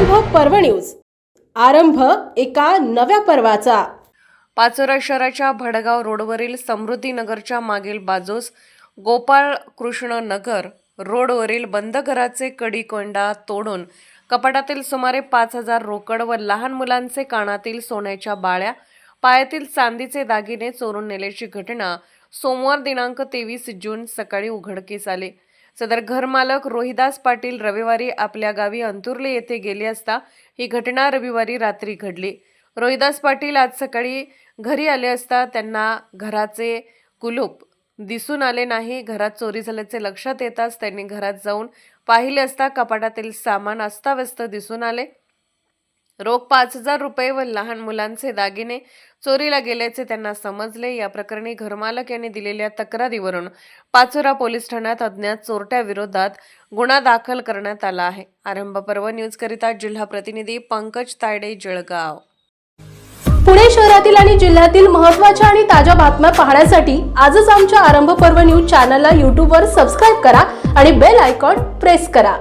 पर्व न्यूज. आरंभ एका नव्या पर्वाचा. पाचोरा शहराच्या भडगाव रोडवरील समृद्धी नगरच्या मागील बाजूस गोपाळ कृष्ण नगर रोडवरील बंद घराचे कडी कोंडा तोडून कपाटातील सुमारे पाच हजार रोकड व लहान मुलांचे कानातील सोन्याच्या बाळ्या पायातील चांदीचे दागिने चोरून नेल्याची घटना सोमवार दिनांक तेवीस जून सकाळी उघडकीस आली. सदर घरमालक रोहिदास पाटील रविवारी आपल्या गावी अंतुर्ले येथे गेले असता ही घटना रविवारी रात्री घडली. रोहिदास पाटील आज सकाळी घरी आले असता त्यांना घराचे कुलूप दिसून आले नाही. घरात चोरी झाल्याचे लक्षात येताच त्यांनी घरात जाऊन पाहिले असता कपाटातील सामान अस्ताव्यस्त दिसून आले. रोख पाच हजार रुपये व लहान मुलांचे दागिने चोरीला गेल्याचे त्यांना समजले. या प्रकरणी घरमालक यांनी दिलेल्या तक्रारीवरून पाचोरा पोलीस ठाण्यात अज्ञात चोरट्या विरोधात गुन्हा दाखल करण्यात आला आहे. आरंभ पर्व न्यूज करिता जिल्हा प्रतिनिधी पंकज तायडे जळगाव. पुणे शहरातील आणि जिल्ह्यातील महत्त्वाच्या आणि ताज्या बातम्या पाहण्यासाठी आजच आमच्या आरंभ पर्व न्यूज चॅनलला यूट्यूबवर सबस्क्राईब करा आणि बेल आयकॉन प्रेस करा.